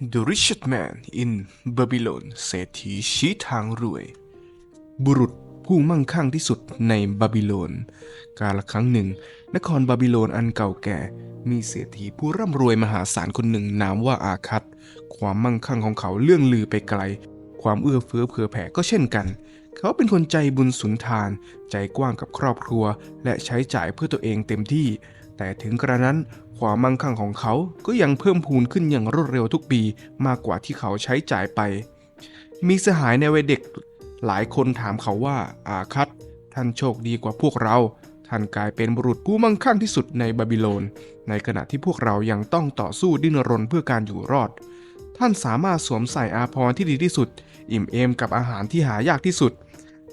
The Richest Man in Babylon เศรษฐีชี้ทางรวย บุรุษผู้มั่งคั่งที่สุดในบาบิโลน กาลครั้งหนึ่ง นครบาบิโลนอันเก่าแก่ มีเศรษฐีผู้ร่ำรวยมหาศาลคนหนึ่งนามว่าอาคัตความมั่งคั่งของเขาเลื่องลือไปไกล ความเอื้อเฟื้อเผื่อแผ่ก็เช่นกัน เขาเป็นคนใจบุญสุนทาน ใจกว้างกับครอบครัว และใช้จ่ายเพื่อตัวเองเต็มที่ แต่ถึงกระนั้นความมั่งคั่งของเขาก็ยังเพิ่มพูนขึ้นอย่างรวดเร็วทุกปีมากกว่าที่เขาใช้จ่ายไป มีสหายในวัยเด็กหลายคนถามเขาว่าอาคัตท่านโชคดีกว่าพวกเรา ท่านกลายเป็นบุรุษผู้มั่งคั่งที่สุดในบาบิโลน ในขณะที่พวกเรายังต้องต่อสู้ดิ้นรนเพื่อการอยู่รอด ท่านสามารถสวมใส่อาภรณ์ที่ดีที่สุด อิ่มเอมกับอาหารที่หายากที่สุด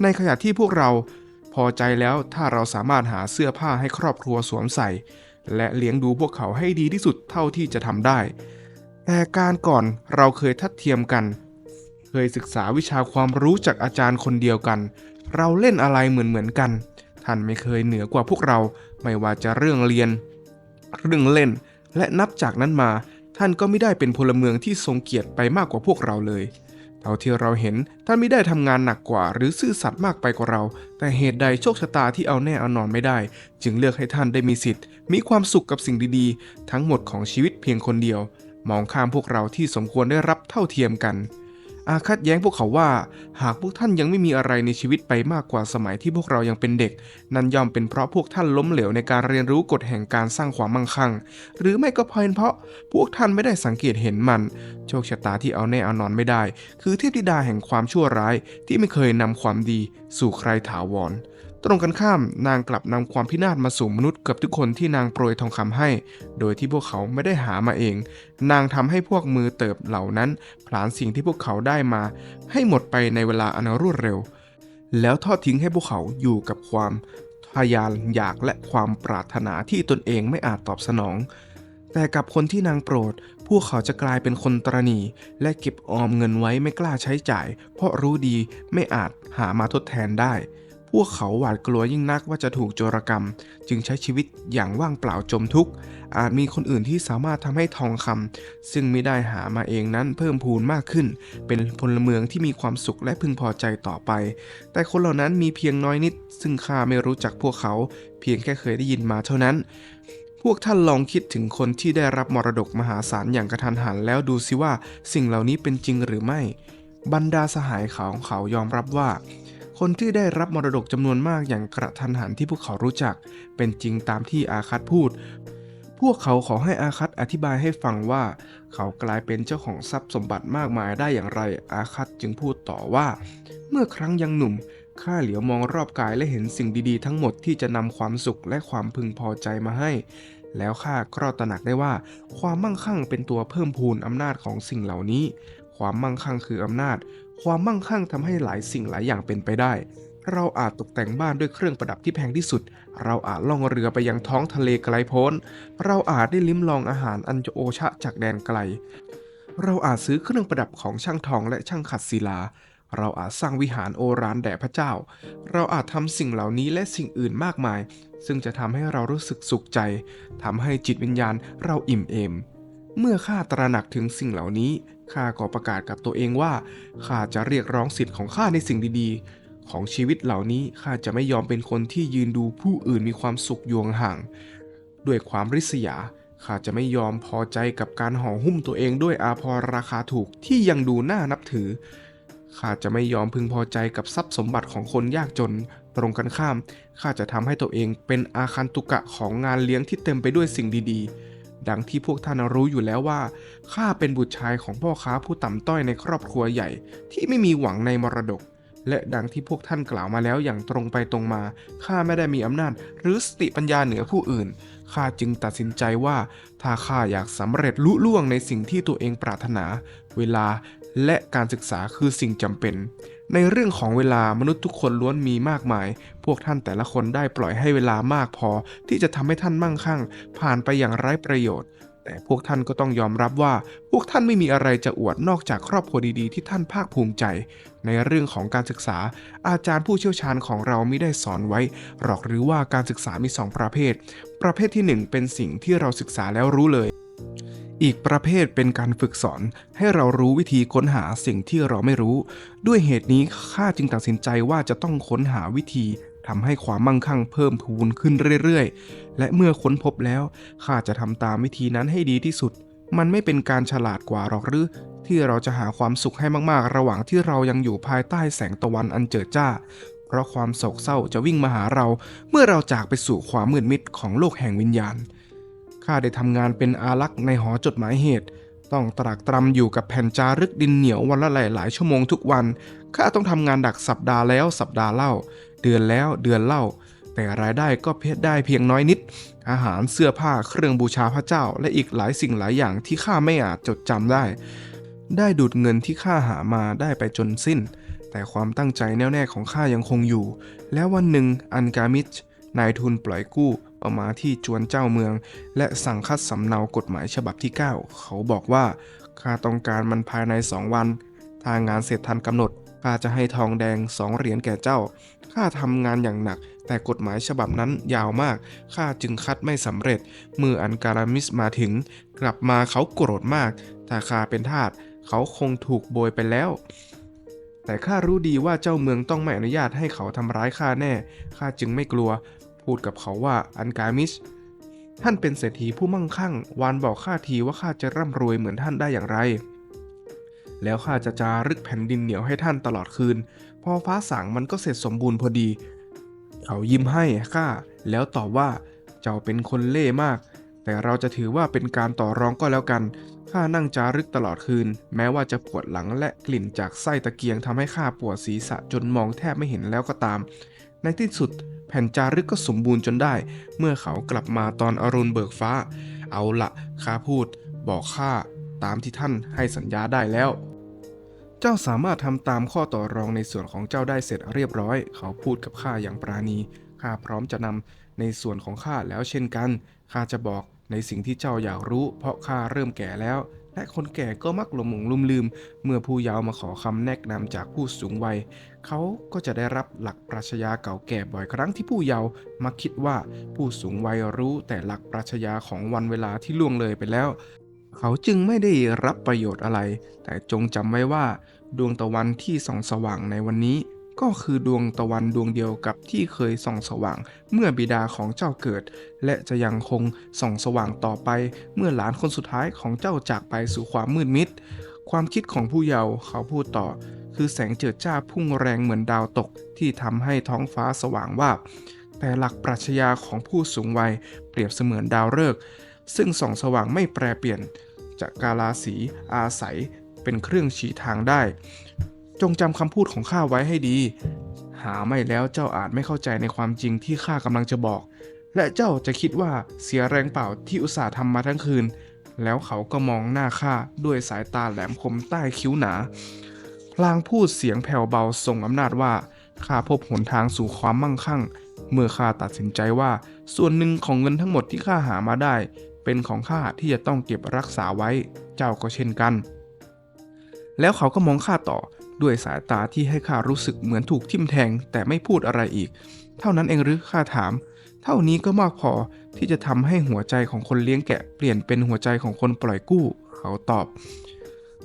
ในขณะที่พวกเรา พอใจแล้วถ้าเราสามารถหาเสื้อผ้าให้ครอบครัวสวมใส่ และเลี้ยงดูพวกเขาให้ดีที่สุดเท่าที่จะทำได้ แต่การก่อนเราเคยทัดเทียมกัน เคยศึกษาวิชาความรู้จากอาจารย์คนเดียวกัน เราเล่นอะไรเหมือนเหมือนกัน ท่านไม่เคยเหนือกว่าพวกเราไม่ว่าจะเรื่องเรียน เรื่องเล่น และนับจากนั้นมา ท่านก็ไม่ได้เป็นพลเมืองที่ทรงเกียรติไปมากกว่าพวกเราเลย เท่าที่เราเห็นท่านไม่ได้ทำงานหนักกว่า หรือซื่อสัตย์มากไปกว่าเรา แต่เหตุใดโชคชะตาที่เอาแน่เอานอนไม่ได้ จึงเลือกให้ท่านได้มีสิทธิ์ มีความสุขกับสิ่งดีๆ ทั้งหมดของชีวิตเพียงคนเดียว มองข้ามพวกเราที่สมควรได้รับเท่าเทียมกัน อาคัดแย้งพวกเขาว่า หากพวกท่านยังไม่มีอะไรในชีวิตไปมากกว่าสมัยที่พวกเรายังเป็นเด็ก นั่นย่อมเป็นเพราะพวกท่านล้มเหลวในการเรียนรู้กฎแห่งการสร้างความมั่งคั่ง หรือไม่ก็เพราะพวกท่านไม่ได้สังเกตเห็นมัน โชคชะตาที่เอาแน่เอานอนไม่ได้ คือเทพธิดาแห่งความชั่วร้ายที่ไม่เคยนำความดีสู่ใครถาวร ตรงกันข้ามนางกลับนำความพินาศมาสู่มนุษย์เกือบทุกคนที่นางโปรยทองคำให้ โดยที่พวกเขาไม่ได้หามาเอง นางทำให้พวกมือเติบเหล่านั้น ผลาญสิ่งที่พวกเขาได้มา ให้หมดไปในเวลาอันรวดเร็ว แล้วทอดทิ้งให้พวกเขาอยู่กับความทยานอยากและความปรารถนาที่ตนเองไม่อาจตอบสนอง แต่กับคนที่นางโปรด พวกเขาจะกลายเป็นคนตรณีและเก็บออมเงินไว้ไม่กล้าใช้จ่าย เพราะรู้ดีไม่อาจหามาทดแทนได้ พวกเขาหวาดกลัวยิ่งนักว่าจะถูกโจรกรรม จึงใช้ชีวิตอย่างว่างเปล่าจมทุกข์อาจมีคนอื่นที่สามารถทำให้ทองคำซึ่งไม่ได้หามาเองนั้นเพิ่มพูนมากขึ้น เป็นพลเมืองที่มีความสุขและพึงพอใจต่อไป แต่คนเหล่านั้นมีเพียงน้อยนิด ซึ่งข้าไม่รู้จักพวกเขา เพียงแค่เคยได้ยินมาเท่านั้นพวกท่านลองคิดถึงคนที่ได้รับมรดกมหาศาลอย่างกระทันหันแล้วดูสิว่าสิ่งเหล่านี้เป็นจริงหรือไม่ บรรดาสหายเขาของเขายอมรับว่า คนที่ได้รับมรดกจำนวนมากอย่างกระทันหันที่พวกเขารู้จัก เป็นจริงตามที่อาคัตพูด พวกเขาขอให้อาคัตอธิบายให้ฟังว่า เขากลายเป็นเจ้าของทรัพย์สมบัติมากมายได้อย่างไร อาคัตจึงพูดต่อว่า เมื่อครั้งยังหนุ่มข้าเหลียวมองรอบกายและเห็นสิ่งดีๆ ทั้งหมดที่จะนำความสุขและความพึงพอใจมาให้ แล้วข้าก็ตระหนักได้ว่า ความมั่งคั่งเป็นตัวเพิ่มพูนอำนาจของสิ่งเหล่านี้ ความมั่งคั่งคืออำนาจ ความมั่งคั่งทำให้หลายสิ่งหลายอย่างเป็นไปได้ เราอาจตกแต่งบ้านด้วยเครื่องประดับที่แพงที่สุด เราอาจล่องเรือไปยังท้องทะเลไกลโพ้น เราอาจได้ลิ้มลองอาหารอันโอชะจากแดนไกล เราอาจซื้อเครื่องประดับของช่างทองและช่างขัดศิลา เราอาจสร้างวิหารโอรานแด่พระเจ้า เราอาจทำสิ่งเหล่านี้และสิ่งอื่นมากมาย ซึ่งจะทำให้เรารู้สึกสุขใจทำให้จิตวิญญาณเราอิ่มเอม เมื่อข้าตระหนักถึงสิ่งเหล่านี้ข้าก็ประกาศกับตัวเองว่าข้าจะเรียกร้องสิทธิ์ของข้าในสิ่งดีๆ ของชีวิตเหล่านี้ข้าจะไม่ยอมเป็นคนที่ยืนดูผู้อื่นมีความสุขยวงห่าง ด้วยความริษยาข้าจะไม่ยอมพอใจกับการห่อหุ้มตัวเองด้วยอาภรณ์ราคาถูกที่ยังดูน่านับถือข้าจะไม่ยอมพึงพอใจกับทรัพย์สมบัติของคนยากจน ตรงกันข้ามข้าจะทำให้ตัวเองเป็นอาคันตุกะของงานเลี้ยงที่เต็มไปด้วยสิ่งดีๆ ดังที่พวกท่านรู้อยู่แล้วว่าข้าเป็นบุตรชายของพ่อค้าผู้ต่ำต้อยในครอบครัวใหญ่ ที่ไม่มีหวังในมรดก และดังที่พวกท่านกล่าวมาแล้วอย่างตรงไปตรงมาข้าไม่ได้มีอำนาจ หรือสติปัญญาเหนือผู้อื่นข้าจึงตัดสินใจว่าถ้าข้าอยากสำเร็จลุล่วงในสิ่งที่ตัวเองปรารถนา เวลา และการศึกษาคือสิ่งจำเป็น ในเรื่องของเวลามนุษย์ทุกคนล้วนมีมากมาย พวกท่านแต่ละคนได้ปล่อยให้เวลามากพอ ที่จะทำให้ท่านมั่งคั่ง ผ่านไปอย่างไร้ประโยชน์ แต่พวกท่านก็ต้องยอมรับว่า พวกท่านไม่มีอะไรจะอวดนอกจากครอบครัวดีๆ ที่ท่านภาคภูมิใจ ในเรื่องของการศึกษา อาจารย์ผู้เชี่ยวชาญของเราไม่ได้สอนไว้ หรอกหรือว่าการศึกษามีสองประเภท ประเภทที่หนึ่งเป็นสิ่งที่เราศึกษาแล้วรู้เลย อีกประเภทเป็นการฝึกสอนให้เรารู้วิธีค้นหาสิ่งที่เราไม่รู้ ด้วยเหตุนี้ข้าจึงตัดสินใจว่าจะต้องค้นหาวิธีทำให้ความมั่งคั่งเพิ่มพูนขึ้นเรื่อยๆ และเมื่อค้นพบแล้วข้าจะทำตามวิธีนั้นให้ดีที่สุด มันไม่เป็นการฉลาดกว่าหรอกหรือ ที่เราจะหาความสุขให้มากๆ ระหว่างที่เรายังอยู่ภายใต้แสงตะวันอันเจิดจ้า เพราะความโศกเศร้าจะวิ่งมาหาเรา เมื่อเราจากไปสู่ความมืดมิดของโลกแห่งวิญญาณ ข้าได้ทำงานเป็นอารักษ์ในหอจดหมายเหตุ ต้องตรากตรำอยู่กับแผ่นจารึกดินเหนียววันละหลายๆชั่วโมงทุกวัน ข้าต้องทำงานดักสัปดาห์แล้วสัปดาห์เล่า เดือนแล้วเดือนเล่า แต่รายได้ก็เพียได้เพียงน้อยนิด อาหารเสื้อผ้าเครื่องบูชาพระเจ้า และอีกหลายสิ่งหลายอย่างที่ข้าไม่อาจจดจำได้ ได้ดูดเงินที่ข้าหามาได้ไปจนสิ้น แต่ความตั้งใจแน่วแน่ของข้ายังคงอยู่ แล้ววันหนึ่งอันกามิชนายทุนปล่อยกู้ เอามาที่จวนเจ้าเมือง และสั่งคัดสำเนากฎหมายฉบับที่ 9 เขาบอกว่าข้าต้องการมันภายใน2วัน ถ้างานเสร็จทันกำหนดข้าจะให้ทองแดงสองเหรียญแก่เจ้าข้าทำงานอย่างหนัก แต่กฎหมายฉบับนั้นยาวมากข้าจึงคัดไม่สำเร็จ เมื่ออันการามิสมาถึง กลับมาเขาโกรธมาก ถ้าข้าเป็นทาสเขาคงถูกโบยไปแล้วแต่ข้ารู้ดีว่าเจ้าเมืองต้องไม่อนุญาตให้เขาทำร้ายข้าแน่ ข้าจึงไม่กลัว พูดกับเขาว่าอันกามิช ท่านเป็นเศรษฐีผู้มั่งคั่ง วานบอกข้าทีว่าข้าจะร่ำรวยเหมือนท่านได้อย่างไร แล้วข้าจะจารึกแผ่นดินเหนียวให้ท่านตลอดคืน พอฟ้าสางมันก็เสร็จสมบูรณ์พอดี เขายิ้มให้ข้าแล้วตอบว่าเจ้าเป็นคนเล่ห์มาก แต่เราจะถือว่าเป็นการต่อรองก็แล้วกันข้านั่งจารึกตลอดคืน แม้ว่าจะปวดหลังและกลิ่นจากไส้ตะเกียงทำให้ข้าปวดศีรษะจนมองแทบไม่เห็นแล้วก็ตาม ในที่สุดแผ่นจารึกก็สมบูรณ์จนได้ เมื่อเขากลับมาตอนอรุณเบิกฟ้า เอาละข้าพูด บอกข้าตามที่ท่านให้สัญญาได้แล้ว เจ้าสามารถทำตามข้อต่อรองในส่วนของเจ้าได้เสร็จเรียบร้อย เขาพูดกับข้าอย่างปราณีข้าพร้อมจะนำในส่วนของข้าแล้วเช่นกันข้าจะบอกในสิ่งที่เจ้าอยากรู้ เพราะข้าเริ่มแก่แล้ว และคนแก่ก็มักหลงหลงลืมลืม เมื่อผู้เยาว์มาขอคำแนะนำจากผู้สูงวัย เขาก็จะได้รับหลักปรัชญาเก่าแก่บ่อยครั้งที่ผู้เยาว์มักคิดว่าผู้สูงวัยรู้แต่หลักปรัชญาของวันเวลาที่ล่วงเลยไปแล้ว เขาจึงไม่ได้รับประโยชน์อะไร แต่จงจำไว้ว่า ดวงตะวันที่ส่องสว่างในวันนี้ ก็คือดวงตะวันดวงเดียวกับที่เคยส่องสว่าง เมื่อบิดาของเจ้าเกิด และจะยังคงส่องสว่างต่อไป เมื่อหลานคนสุดท้ายของเจ้าจากไปสู่ความมืดมิด ความคิดของผู้เยาว์เขาพูดต่อ คือแสงเจิดจ้าพุ่งแรงเหมือนดาวตกที่ทำให้ท้องฟ้าสว่างวาบแต่หลักปรัชญาของผู้สูงวัยเปรียบเสมือนดาวฤกษ์ซึ่งส่องสว่างไม่แปรเปลี่ยนจากกาลาสีอาศัยเป็นเครื่องชี้ทางได้ จงจำคำพูดของข้าไว้ให้ดี หาไม่แล้วเจ้าอาจไม่เข้าใจในความจริงที่ข้ากำลังจะบอก และเจ้าจะคิดว่าเสียแรงเปล่าที่อุตส่าห์ทำมาทั้งคืน แล้วเขาก็มองหน้าข้าด้วยสายตาแหลมคมใต้คิ้วหนา พลางพูดเสียงแผ่วเบาทรงอำนาจว่าข้าพบหนทางสู่ความมั่งคั่ง เมื่อข้าตัดสินใจว่า ส่วนหนึ่งของเงินทั้งหมดที่ข้าหามาได้ เป็นของข้าที่จะต้องเก็บรักษาไว้ เจ้าก็เช่นกัน แล้วเขาก็มองข้าต่อด้วยสายตาที่ให้ข้ารู้สึกเหมือนถูกทิ่มแทงแต่ไม่พูดอะไรอีก เท่านั้นเองหรือข้าถาม เท่านี้ก็มากพอ ที่จะทำให้หัวใจของคนเลี้ยงแกะเปลี่ยนเป็นหัวใจของคนปล่อยกู้ เขาตอบ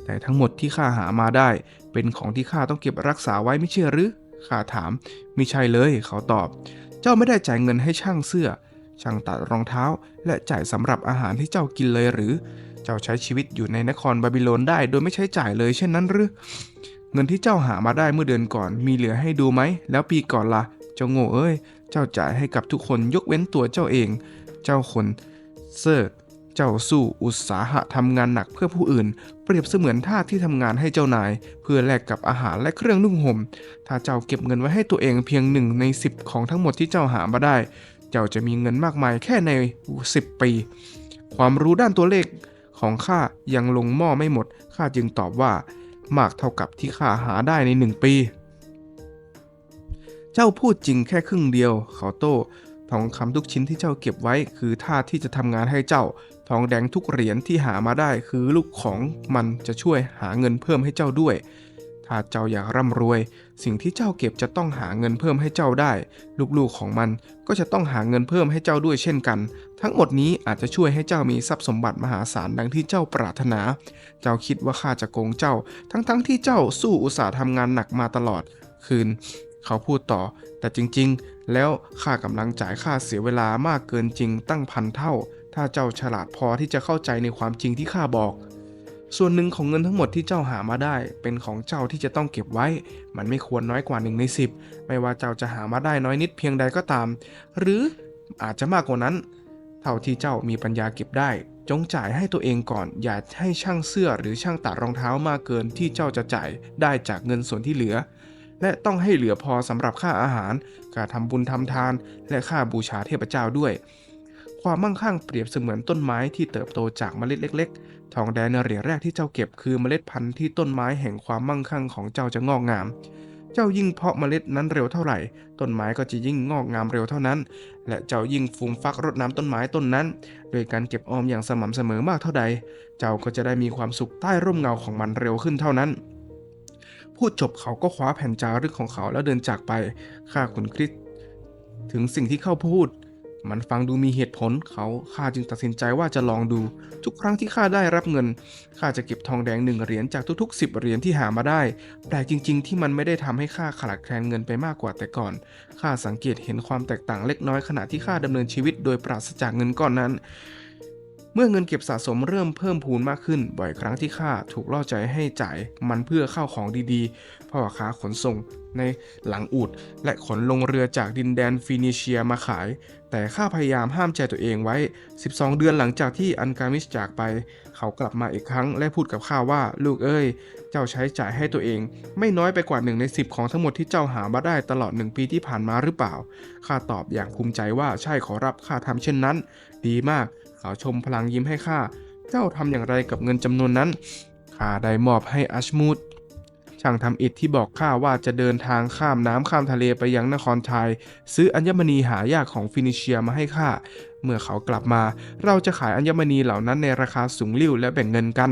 แต่ทั้งหมดที่ข้าหามาได้ เป็นของที่ข้าต้องเก็บรักษาไว้ไม่เชื่อหรือข้าถามมิใช่เลยเขาตอบ เจ้าไม่ได้จ่ายเงินให้ช่างเสื้อ ช่างตัดรองเท้า และจ่ายสำหรับอาหารที่เจ้ากินเลยหรือ เจ้าใช้ชีวิตอยู่ในนครบาบิโลนได้ โดยไม่ใช้จ่ายเลยเช่นนั้นหรือ เงินที่เจ้าหามาได้เมื่อเดือนก่อน มีเหลือให้ดูไหม แล้วปีก่อนละ่ะ เจ้าโง่เอ้ย เจ้าจ่ายให้กับทุกคนยกเว้นตัวเจ้าเอง เจ้าคนเซอร์เจ้าสู้อุตสาหะทำงานหนักเพื่อผู้อื่น เปรียบเสมือนทาสที่ทำงานให้เจ้านาย เพื่อแลกกับอาหารและเครื่องนุ่งห่ม ถ้าเจ้าเก็บเงินไว้ให้ตัวเองเพียงหนึ่งใน 10 ของทั้งหมดที่เจ้าหามาได้ เจ้าจะมีเงินมากมายแค่ใน 10 ปี ความรู้ด้านตัวเลขของข้ายังลงหม้อไม่หมดข้าจึงตอบว่ามากเท่ากับที่ข้าหาได้ในหนึ่งปี เจ้าพูดจริงแค่ครึ่งเดียว เขาโต้ทองคำทุกชิ้นที่เจ้าเก็บไว้ คือท่าที่จะทำงานให้เจ้า ทองแดงทุกเหรียญที่หามาได้คือลูกของมันจะช่วยหาเงินเพิ่มให้เจ้าด้วย ถ้าเจ้าอยากร่ำรวย สิ่งที่เจ้าเก็บจะต้องหาเงินเพิ่มให้เจ้าได้ ลูกๆของมันก็จะต้องหาเงินเพิ่มให้เจ้าด้วยเช่นกัน ทั้งหมดนี้อาจจะช่วยให้เจ้ามีทรัพย์สมบัติมหาศาลดังที่เจ้าปรารถนา เจ้าคิดว่าข้าจะโกงเจ้า ทั้งๆที่เจ้าสู้อุตสาห์ทำงานหนักมาตลอด คืน เขาพูดต่อ แต่จริงๆ แล้วข้ากำลังจ่ายค่าเสียเวลามากเกินจริงตั้งพันเท่า ถ้าเจ้าฉลาดพอที่จะเข้าใจในความจริงที่ข้าบอก ส่วนหนึ่งของเงินทั้งหมดที่เจ้าหามาได้ เป็นของเจ้าที่จะต้องเก็บไว้ มันไม่ควรน้อยกว่าหนึ่งในสิบไม่ว่าเจ้าจะหามาได้น้อยนิดเพียงใดก็ตาม หรืออาจจะมากกว่านั้น เท่าที่เจ้ามีปัญญาเก็บได้จงจ่ายให้ตัวเองก่อน อย่าให้ช่างเสื้อหรือช่างตัดรองเท้ามากเกินที่เจ้าจะจ่ายได้จากเงินส่วนที่เหลือ และต้องให้เหลือพอสำหรับค่าอาหารการทำบุญทำทาน และค่าบูชาเทพเจ้าด้วย ความมั่งคั่งเปรียบเสมือนต้นไม้ที่เติบโตจากเมล็ดเล็ก ๆ ทองแดงในเหรียญแรกที่เจ้าเก็บคือเมล็ดพันธุ์ที่ต้นไม้แห่งความมั่งคั่งของเจ้าจะงอกงาม เจ้ายิ่งเพาะเมล็ดนั้นเร็วเท่าไหร่ ต้นไม้ก็จะยิ่งงอกงามเร็วเท่านั้น และเจ้ายิ่งฟูมฟักรดน้ำต้นไม้ต้นนั้น โดยการเก็บออมอย่างสม่ำเสมอมากเท่าใด เจ้าก็จะได้มีความสุขใต้ร่มเงาของมันเร็วขึ้นเท่านั้น พูดจบเขาก็คว้าแผ่นจารึกของเขาแล้วเดินจากไปข้าขุนคริสถึงสิ่งที่เขาพูด มันฟังดูมีเหตุผลเขาข้าจึงตัดสินใจว่าจะลองดู ทุกครั้งที่ข้าได้รับเงินข้าจะเก็บทองแดงหนึ่งเหรียญจากทุกๆ 10 เหรียญที่หามาได้แปลกจริง ๆ ที่มันไม่ได้ทำให้ข้าขาดแคลนเงินไปมากกว่าแต่ก่อนข้าสังเกตเห็นความแตกต่างเล็กน้อยขณะที่ข้าดำเนินชีวิตโดยปราศจากเงินก้อนนั้น เมื่อเงินเก็บสะสมเริ่มเพิ่มพูนมากขึ้น บ่อยครั้งที่ข้าถูกล่อใจให้จ่ายมันเพื่อเข้าของดีๆพ่อค้าขนส่งในหลังอูดและขนลงเรือจากดินแดนฟินิเชียมาขาย แต่ข้าพยายามห้ามใจตัวเองไว้ 12 เดือนหลังจากที่อันกามิสจากไป เขากลับมาอีกครั้งและพูดกับข้าว่า ลูกเอ้ย เจ้าใช้จ่ายให้ตัวเอง ไม่น้อยไปกว่าหนึ่งใน10ของทั้งหมดที่เจ้าหามาได้ตลอดหนึ่งปีที่ผ่านมาหรือเปล่า ข้าตอบอย่างภูมิใจว่าใช่ขอรับข้าทำเช่นนั้น ดีมาก เขาชมพลังยิ้มให้ข้า เจ้าทำอย่างไรกับเงินจำนวนนั้น ข้าได้มอบให้อัชมูดช่างทำอิฐที่บอกข้าว่าจะเดินทางข้ามน้ำข้ามทะเลไปยังนครไทย ซื้ออัญมณีหายากของฟินิเชียมาให้ข้า เมื่อเขากลับมา เราจะขายอัญมณีเหล่านั้นในราคาสูงลิ่วและแบ่งเงินกัน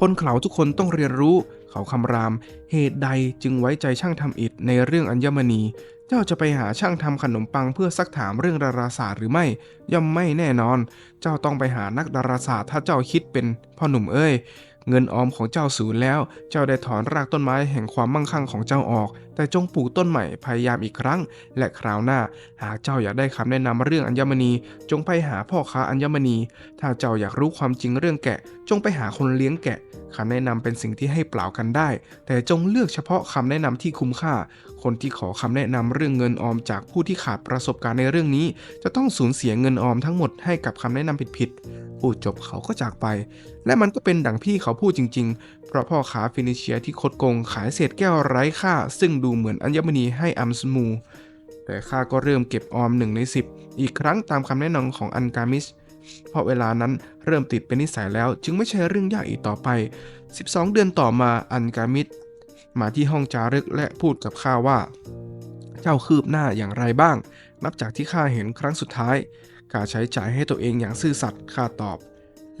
คนเขาทุกคนต้องเรียนรู้เขาคำราม เหตุใดจึงไว้ใจช่างทำอิฐในเรื่องอัญมณี เจ้าจะไปหาช่างทำขนมปังเพื่อซักถามเรื่องดาราศาสตร์หรือไม่ ย่อมไม่แน่นอน เจ้าต้องไปหานักดาราศาสตร์ ถ้าเจ้าคิดเป็นพ่อหนุ่มเอ้ยเงินออมของเจ้าสูญแล้ว เจ้าได้ถอนรากต้นไม้แห่งความมั่งคั่งของเจ้าออกแต่จงปลูกต้นใหม่พยายามอีกครั้ง และคราวหน้า หากเจ้าอยากได้คำแนะนำเรื่องอัญมณี จงไปหาพ่อค้าอัญมณี ถ้าเจ้าอยากรู้ความจริงเรื่องแกะ จงไปหาคนเลี้ยงแกะคำแนะนำเป็นสิ่งที่ให้เปล่ากันได้ แต่จงเลือกเฉพาะคำแนะนำที่คุ้มค่า คนที่ขอคำแนะนำเรื่องเงินออมจากผู้ที่ขาดประสบการณ์ในเรื่องนี้ จะต้องสูญเสียเงินออมทั้งหมดให้กับคำแนะนำผิดๆพูดจบเขาก็จากไป และมันก็เป็นดังพี่เขาพูดจริง ๆ ราะพ่อค้าฟินิเชียที่คดโกงขายเศษแก้วไร้ค่า ซึ่งดูเหมือนอัญมณีให้อัมสมู แต่ข้าก็เริ่มเก็บออมหนึ่งในสิบอีกครั้งตามคำแนะนำของอันกามิสเพราะเวลานั้นเริ่มติดเป็นนิสัยแล้วจึงไม่ใช่เรื่องยากอีกต่อไป 12 เดือนต่อมาอันกามิสมาที่ห้องจารึกและพูดกับข้าว่า เจ้าคืบหน้าอย่างไรบ้าง นับจากที่ข้าเห็นครั้งสุดท้ายข้าใช้จ่ายให้ตัวเองอย่างซื่อสัตย์ข้าตอบ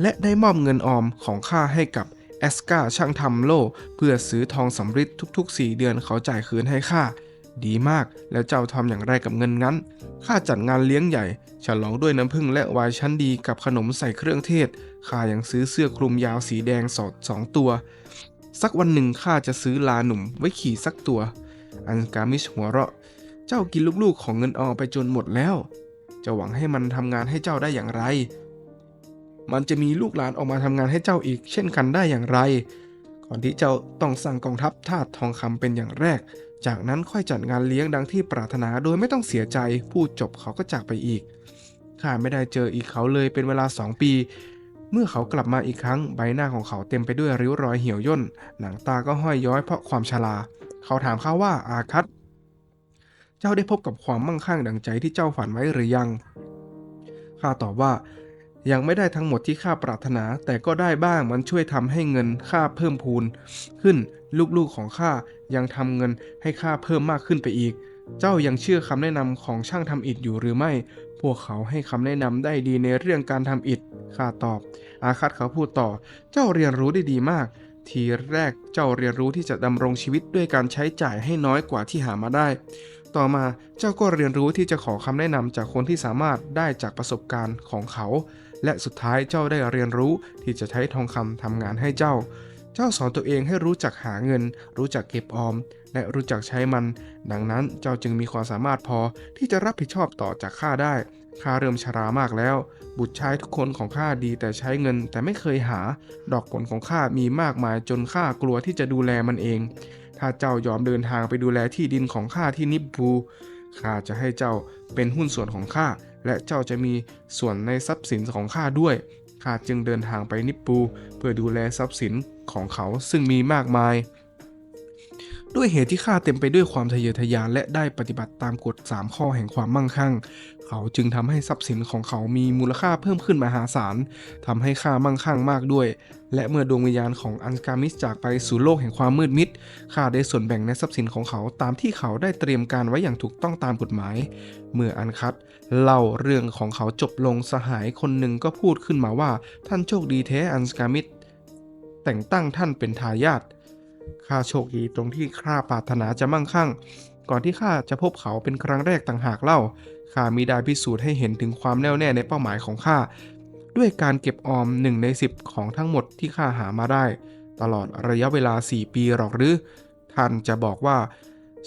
และได้มอบเงินออมของข้าให้กับ อสกาช่างทำโล่ เพื่อซื้อทองสำริดทุก ๆ 4 เดือนเขาจ่ายคืนให้ข้าดีมากแล้วเจ้าทำอย่างไรกับเงินงั้นข้าจัดงานเลี้ยงใหญ่ ฉลองด้วยน้ำผึ้งและไวน์ชั้นดีกับขนมใส่เครื่องเทศข้ายังซื้อเสื้อคลุมยาวสีแดงสดสองตัว สักวันหนึ่งข้าจะซื้อลาหนุ่มไว้ขี่สักตัว อันกามิชหัวเราะ เจ้ากินลูกๆของเงินออมไปจนหมดแล้ว จะหวังให้มันทำงานให้เจ้าได้อย่างไร มันจะมีลูกหลานออกมาทำงานให้เจ้าอีก เช่นกันได้อย่างไร ก่อนที่เจ้าต้องสร้างกองทัพทาสทองคำเป็นอย่างแรก จากนั้นค่อยจัดงานเลี้ยงดังที่ปรารถนาโดยไม่ต้องเสียใจพูดจบเขาก็จากไปอีกข้าไม่ได้เจออีกเขาเลยเป็นเวลาสองปี เมื่อเขากลับมาอีกครั้งใบหน้าของเขาเต็มไปด้วยริ้วรอยเหี่ยวย่น หนังตาก็ห้อยย้อยเพราะความชราเขาถามข้าว่าอาคัตเจ้าได้พบกับความมั่งคั่งดังใจที่เจ้าฝันไว้หรือยังข้าตอบว่า ยังไม่ได้ทั้งหมดที่ข้าปรารถนา แต่ก็ได้บ้างมันช่วยทำให้เงินข้าเพิ่มพูน ขึ้นลูกๆของข้ายังทำเงินให้ข้าเพิ่มมากขึ้นไปอีก เจ้ายังเชื่อคำแนะนำของช่างทำอิฐอยู่หรือไม่ พวกเขาให้คำแนะนำได้ดีในเรื่องการทำอิฐข้าตอบ อาคัตเขาพูดต่อ เจ้าเรียนรู้ได้ดีมาก ทีแรกเจ้าเรียนรู้ที่จะดำรงชีวิตด้วยการใช้จ่ายให้น้อยกว่าที่หามาได้ต่อมาเจ้าก็เรียนรู้ที่จะขอคำแนะนำจากคนที่สามารถได้จากประสบการณ์ของเขา และสุดท้ายเจ้าได้เรียนรู้ที่จะใช้ทองคำทำงานให้เจ้า เจ้าสอนตัวเองให้รู้จักหาเงิน รู้จักเก็บออม และรู้จักใช้มัน ดังนั้นเจ้าจึงมีความสามารถพอที่จะรับผิดชอบต่อจากข้าได้ข้าเริ่มชรามากแล้ว บุตรชายทุกคนของข้าดีแต่ใช้เงินแต่ไม่เคยหา ดอกผลของข้ามีมากมายจนข้ากลัวที่จะดูแลมันเอง ถ้าเจ้ายอมเดินทางไปดูแลที่ดินของข้าที่นิบบูข้าจะให้เจ้าเป็นหุ้นส่วนของข้า และเจ้าจะมีส่วนในทรัพย์สินของข้าด้วยข้าจึงเดินทางไปนิปปู เพื่อดูแลทรัพย์สินของเขาซึ่งมีมากมาย ด้วยเหตุที่ข้าเต็มไปด้วยความทะเยอทะยานและได้ปฏิบัติตามกฎ 3 ข้อแห่งความมั่งคั่ง เขาจึงทำให้ทรัพย์สินของเขามีมูลค่าเพิ่มขึ้นมหาศาลทำให้ข้ามั่งคั่งมากด้วย และเมื่อดวงวิญญาณของอันกามิสจากไปสู่โลกแห่งความมืดมิดข้าได้ส่วนแบ่งในทรัพย์สินของเขาตามที่เขาได้เตรียมการไว้อย่างถูกต้องตามกฎหมาย เมื่ออันคัดเล่าเรื่องของเขาจบลงสหายคนหนึ่งก็พูดขึ้นมาว่าท่านโชคดีแท้อันกามิสแต่งตั้งท่านเป็นทายาท ข้าโชคดีตรงที่ข้าปรารถนาจะมั่งคั่ง ก่อนที่ข้าจะพบเขาเป็นครั้งแรกต่างหากเล่าข้ามีได้พิสูจน์ให้เห็นถึงความแน่วแน่ในเป้าหมายของข้าด้วยการเก็บออมหนึ่งใน 10 ของทั้งหมดที่ข้าหามาได้ ตลอดระยะเวลา 4 ปีหรอกหรือ ท่านจะบอกว่า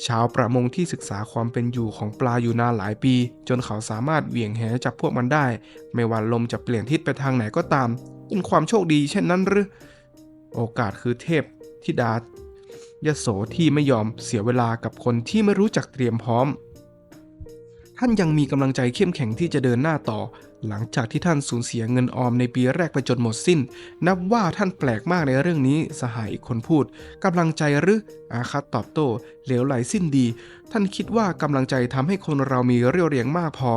ชาวประมงที่ศึกษาความเป็นอยู่ของปลาอยู่นานหลายปี จนเขาสามารถเหวี่ยงแหจับพวกมันได้ ไม่ว่าลมจะเปลี่ยนทิศไปทางไหนก็ตาม เป็นความโชคดีเช่นนั้นหรือ โอกาสคือเทพ ธิดายโสที่ไม่ยอมเสียเวลากับคนที่ไม่รู้จักเตรียมพร้อม ท่านยังมีกำลังใจเข้มแข็งที่จะเดินหน้าต่อ หลังจากที่ท่านสูญเสียเงินออมในปีแรกไปจนหมดสิ้น นับว่าท่านแปลกมากในเรื่องนี้สหายอีกคนพูดกำลังใจหรืออาคัตตอบโต้เหลวไหลสิ้นดี ท่านคิดว่ากำลังใจทำให้คนเรามีเรี่ยวแรงมากพอ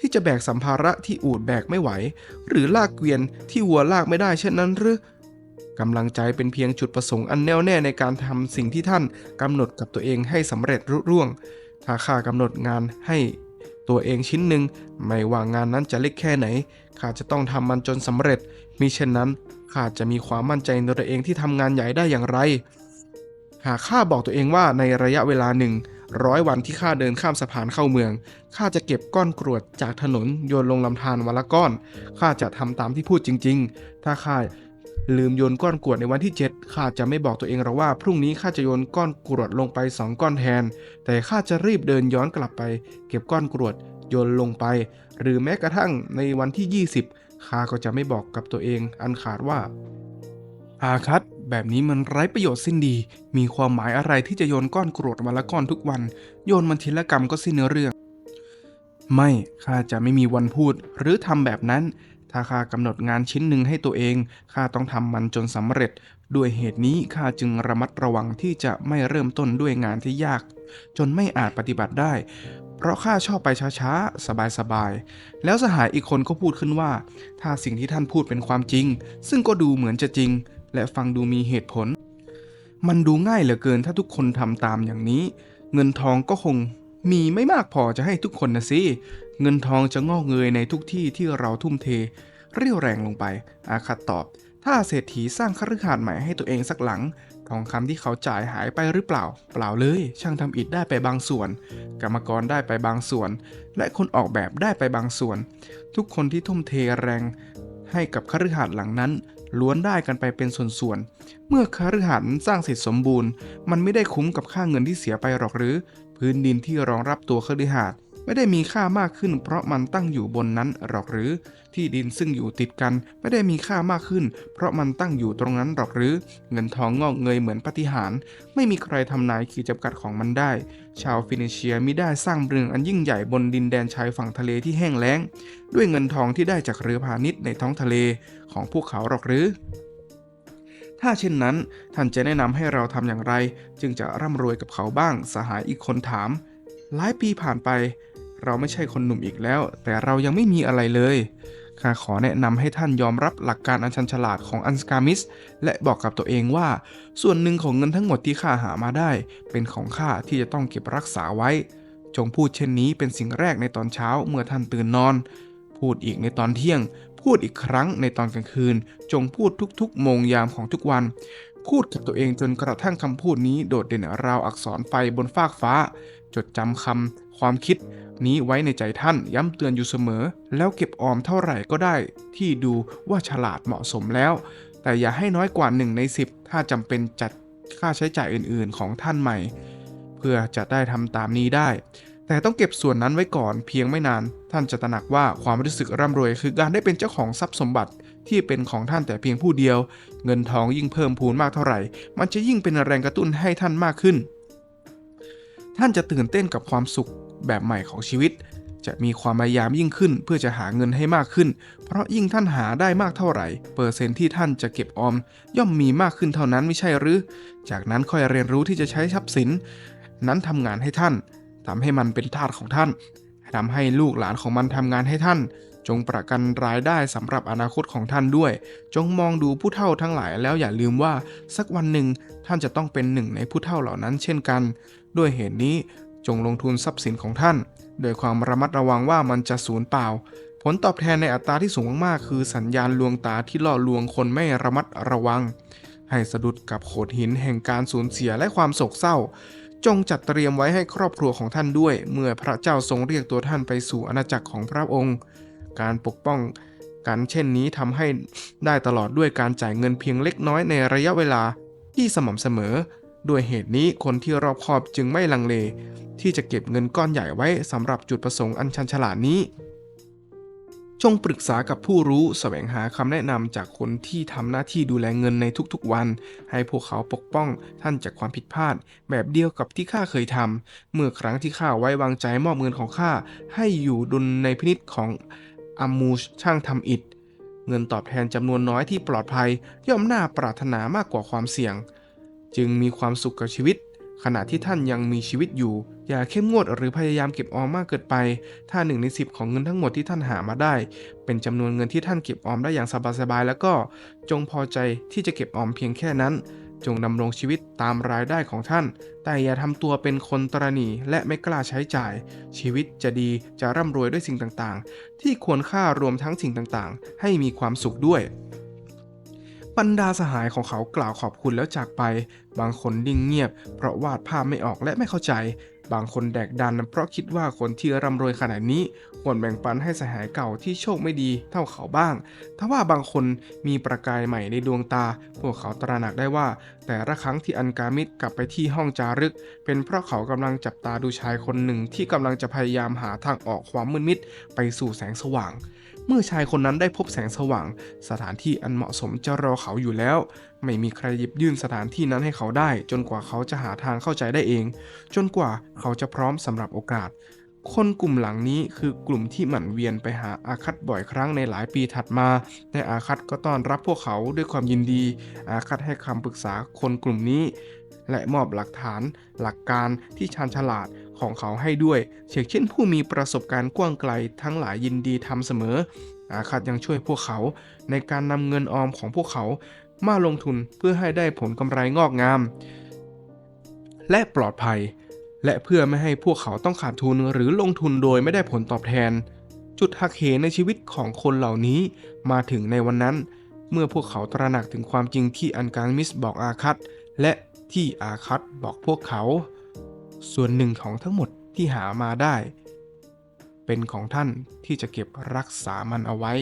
ที่จะแบกสัมภาระที่อูดแบกไม่ไหว หรือลากเกวียนที่วัวลากไม่ได้เช่นนั้นหรือ กำลังใจเป็นเพียงจุดประสงค์อันแน่วแน่ในการทำสิ่งที่ท่านกำหนดกับตัวเองให้สำเร็จรุ่ร่วง ถ้าข้ากำหนดงานให้ตัวเองชิ้นหนึ่งไม่ว่างานนั้นจะเล็กแค่ไหนข้าจะต้องทำมันจนสำเร็จ มิเช่นนั้นข้าจะมีความมั่นใจในตัวเองที่ทำงานใหญ่ได้อย่างไร หากข้าบอกตัวเองว่าในระยะเวลาหนึ่งร้อยวันที่ข้าเดินข้ามสะพานเข้าเมือง ข้าจะเก็บก้อนกรวดจากถนนโยนลงลำธารวันละก้อน ข้าจะทำตามที่พูดจริง ๆ ถ้าข้า ลืมโยนก้อนกรวดในวันที่ 7 ข้าจะไม่บอกตัวเองหรอกว่า พรุ่งนี้ข้าจะโยนก้อนกรวดลงไป 2 ก้อนแทน แต่ข้าจะรีบเดินย้อนกลับไป เก็บก้อนกรวดโยนลงไป หรือแม้กระทั่งในวันที่ 20 ข้าก็จะไม่บอกกับตัวเองอันขาดว่า อาคัตแบบนี้มันไร้ประโยชน์สิ้นดี มีความหมายอะไรที่จะโยนก้อนกรวดวันละก้อนทุกวัน โยนมันทีละกรรมก็สิ้นเรื่อง ไม่ ข้าจะไม่มีวันพูดหรือทำแบบนั้น ถ้าข้ากำหนดงานชิ้นหนึ่งให้ตัวเองข้าต้องทำมันจนสำเร็จ ด้วยเหตุนี้ข้าจึงระมัดระวังที่จะไม่เริ่มต้นด้วยงานที่ยาก จนไม่อาจปฏิบัติได้ เพราะข้าชอบไปช้าๆ สบายๆ แล้วสหายอีกคนก็พูดขึ้นว่า ถ้าสิ่งที่ท่านพูดเป็นความจริง ซึ่งก็ดูเหมือนจะจริง และฟังดูมีเหตุผล มันดูง่ายเหลือเกินถ้าทุกคนทำตามอย่างนี้ เงินทองก็คง มีไม่มากพอจะให้ทุกคนนะสิ เงินทองจะงอกเงยในทุกที่ที่เราทุ่มเท เรี่ยวแรงลงไป อาคัตตอบ ถ้าเศรษฐีสร้างคฤหาสน์ใหม่ให้ตัวเองสักหลัง ทองคำที่เขาจ่ายหายไปหรือเปล่า เปล่าเลย ช่างทำอิฐได้ไปบางส่วน กรรมกรได้ไปบางส่วน และคนออกแบบได้ไปบางส่วน ทุกคนที่ทุ่มเทแรง ให้กับคฤหาสน์หลังนั้นล้วนได้กันไปเป็นส่วนๆ เมื่อคฤหาสน์สร้างเสร็จสมบูรณ์ มันไม่ได้คุ้มกับค่าเงินที่เสียไปหรอกหรือ พื้นดินที่รองรับตัวคฤหาสน์ไม่ได้มีค่ามากขึ้น เพราะมันตั้งอยู่บนนั้นหรอกหรือ ที่ดินซึ่งอยู่ติดกันไม่ได้มีค่ามากขึ้น เพราะมันตั้งอยู่ตรงนั้นหรอกหรือ เงินทองงอกเงยเหมือนปาฏิหาร ไม่มีใครทำนายขีดจำกัดของมันได้ ชาวฟินิเชียมิได้สร้างเมืองอันยิ่งใหญ่บนดินแดนชายฝั่งทะเลที่แห้งแล้ง ด้วยเงินทองที่ได้จากเรือพาณิชย์ในท้องทะเลของพวกเขาหรอกหรือ ถ้าเช่นนั้น ท่านจะแนะนำให้เราทำอย่างไร จึงจะร่ำรวยกับเขาบ้างสหายอีกคนถาม หลายปีผ่านไป เราไม่ใช่คนหนุ่มอีกแล้ว แต่เรายังไม่มีอะไรเลยข้าขอแนะนำให้ท่านยอมรับหลักการอันชันฉลาดของอันสกามิส และบอกกับตัวเองว่า ส่วนหนึ่งของเงินทั้งหมดที่ข้าหามาได้ เป็นของข้าที่จะต้องเก็บรักษาไว้ จงพูดเช่นนี้เป็นสิ่งแรกในตอนเช้าเมื่อท่านตื่นนอน พูดอีกในตอนเที่ยง พูดอีกครั้งในตอนกลางคืน จงพูดทุกๆโมงยามของทุกวัน พูดกับตัวเองจนกระทั่งคำพูดนี้โดดเด่นราวอักษรไฟบนฟากฟ้า จดจำคำความคิดนี้ไว้ในใจท่านย้ำเตือนอยู่เสมอ แล้วเก็บออมเท่าไหร่ก็ได้ ที่ดูว่าฉลาดเหมาะสมแล้ว แต่อย่าให้น้อยกว่า1ใน10 ถ้าจำเป็นจัดค่าใช้จ่ายอื่นๆ ของท่านใหม่ เพื่อจะได้ทำตามนี้ได้ แต่ต้องเก็บส่วนนั้นไว้ก่อนเพียงไม่นาน ท่านจะตระหนักว่าความรู้สึกร่ำรวยคือการได้เป็นเจ้าของทรัพย์สมบัติที่เป็นของท่านแต่เพียงผู้เดียว เงินทองยิ่งเพิ่มพูนมากเท่าไหร่ มันจะยิ่งเป็นแรงกระตุ้นให้ท่านมากขึ้น ท่านจะตื่นเต้นกับความสุขแบบใหม่ของชีวิต จะมีความพยายามยิ่งขึ้น เพื่อจะหาเงินให้มากขึ้น เพราะยิ่งท่านหาได้มากเท่าไหร่ เปอร์เซ็นต์ที่ท่านจะเก็บออม ย่อมมีมากขึ้นเท่านั้นไม่ใช่หรือ จากนั้นค่อยเรียนรู้ที่จะใช้ทรัพย์สิน นั้นทำงานให้ท่าน ทำให้มันเป็นทาสของท่านทำให้ลูกหลานของมันทำงานให้ท่าน จงประกันรายได้สำหรับอนาคตของท่านด้วย จงมองดูผู้เฒ่าทั้งหลายแล้วอย่าลืมว่าสักวันหนึ่งท่านจะต้องเป็นหนึ่งในผู้เฒ่าเหล่านั้นเช่นกัน ด้วยเหตุนี้จงลงทุนทรัพย์สินของท่านโดยความระมัดระวังว่ามันจะสูญเปล่า ผลตอบแทนในอัตราที่สูงมากๆ คือสัญญาณลวงตาที่ล่อลวงคนไม่ระมัดระวัง ให้สะดุดกับโขดหินแห่งการสูญเสียและความโศกเศร้า จงจัดเตรียมไว้ให้ครอบครัวของท่านด้วย เมื่อพระเจ้าทรงเรียกตัวท่านไปสู่อาณาจักรของพระองค์ การปกป้องกันเช่นนี้ทำให้ได้ตลอดด้วยการจ่ายเงินเพียงเล็กน้อยในระยะเวลาที่สม่ำเสมอ ด้วยเหตุนี้คนที่รอบคอบจึงไม่ลังเล ที่จะเก็บเงินก้อนใหญ่ไว้สำหรับจุดประสงค์อันชันฉลาดนี้ จงปรึกษากับผู้รู้แสวงหาคำแนะนำจากคนที่ทำหน้าที่ดูแลเงินในทุกๆวัน ให้พวกเขาปกป้องท่านจากความผิดพลาด แบบเดียวกับที่ข้าเคยทำเมื่อครั้งที่ข้าไว้วางใจมอบเงินของข้าให้อยู่ดุลในพินิษของอามูชช่างทำอิฐ เงินตอบแทนจำนวนน้อยที่ปลอดภัย ย่อมน่าปรารถนามากกว่าความเสี่ยง จึงมีความสุขกับชีวิต ขณะที่ท่านยังมีชีวิตอยู่ อย่าเข้มงวดหรือพยายามเก็บออมมากเกินไป ถ้าหนึ่งในสิบของเงินทั้งหมดที่ท่านหามาได้ เป็นจำนวนเงินที่ท่านเก็บออมได้อย่างสบายๆแล้วก็จงพอใจที่จะเก็บออมเพียงแค่นั้น จงดำรงชีวิตตามรายได้ของท่าน แต่อย่าทำตัวเป็นคนตรณีและไม่กล้าใช้จ่าย ชีวิตจะดีจะร่ำรวยด้วยสิ่งต่างๆ ที่ควรค่ารวมทั้งสิ่งต่างๆ ให้มีความสุขด้วย บรรดาสหายของเขากล่าวขอบคุณแล้วจากไป บางคนดิ่งเงียบ เพราะวาดภาพไม่ออกและไม่เข้าใจ บางคนแดกดันเพราะคิดว่าคนที่ร่ำรวยขนาดนี้ควรแบ่งปันให้สหายเก่าที่โชคไม่ดีเท่าเขาบ้าง ทว่าบางคนมีประกายใหม่ในดวงตา พวกเขาตระหนักได้ว่า แต่ละครั้งที่อันกามิดกลับไปที่ห้องจารึก เป็นเพราะเขากำลังจับตาดูชายคนหนึ่งที่กำลังจะพยายามหาทางออกความมืดมิดไปสู่แสงสว่าง เมื่อชายคนนั้นได้พบแสงสว่าง สถานที่อันเหมาะสมจะรอเขาอยู่แล้ว ไม่มีใครหยิบยื่นสถานที่นั้นให้เขาได้ จนกว่าเขาจะหาทางเข้าใจได้เอง จนกว่าเขาจะพร้อมสำหรับโอกาส คนกลุ่มหลังนี้คือกลุ่มที่หมั่นเวียนไปหาอาคัตบ่อยครั้งในหลายปีถัดมาและอาคัตก็ต้อนรับพวกเขาด้วยความยินดี อาคัตให้คำปรึกษาคนกลุ่มนี้ และมอบหลักฐาน หลักการที่ชาญฉลาด ของเขาให้ด้วยเช่นเช่นผู้มีประสบการณ์กว้างไกลทั้งหลายยินดีทำเสมออาคัตยังช่วยพวกเขาในการนำเงินออมของพวกเขามาลงทุนเพื่อให้ได้ผลกำไรงอกงาม และปลอดภัย และเพื่อไม่ให้พวกเขาต้องขาดทุนหรือลงทุนโดยไม่ได้ผลตอบแทน จุดหักเหในชีวิตของคนเหล่านี้มาถึงในวันนั้น เมื่อพวกเขาตระหนักถึงความจริงที่อันการมิสบอกอาคัตและที่อาคัตบอกพวกเขา ส่วนหนึ่งของทั้งหมดที่หามาได้ เป็นของท่านที่จะเก็บรักษามันเอาไว้